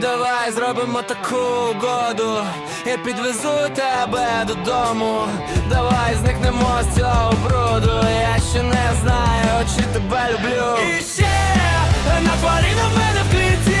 Давай зробимо таку угоду. Я підвезу тебе додому. Давай зникнемо з цього бруду. Я ще не знаю, чи тебе люблю. І ще на полі на мене в кліті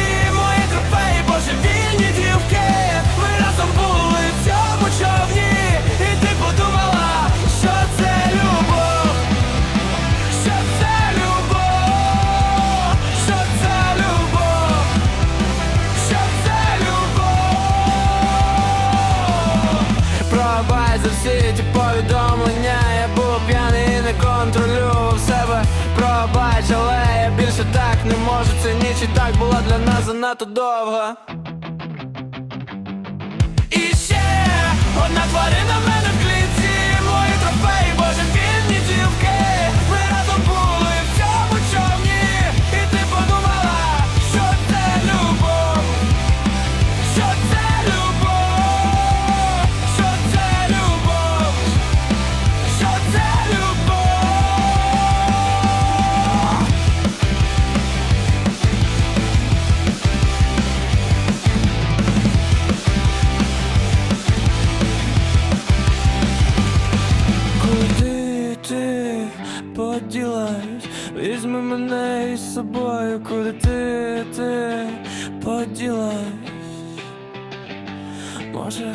Пробай всі ті повідомлення. Я був п'яний не контролював себе. Пробач, але я більше так не можу. Ця ніч і так була для нас занадто довга. І ще одна тварина в мене в клітці. Мої трофеї, боже, божевільні дівки. Ми разом були в цьому човні. І ти подумала, що це любов. Що це Візьми мене із собою, куди ти, ти поділась? Може,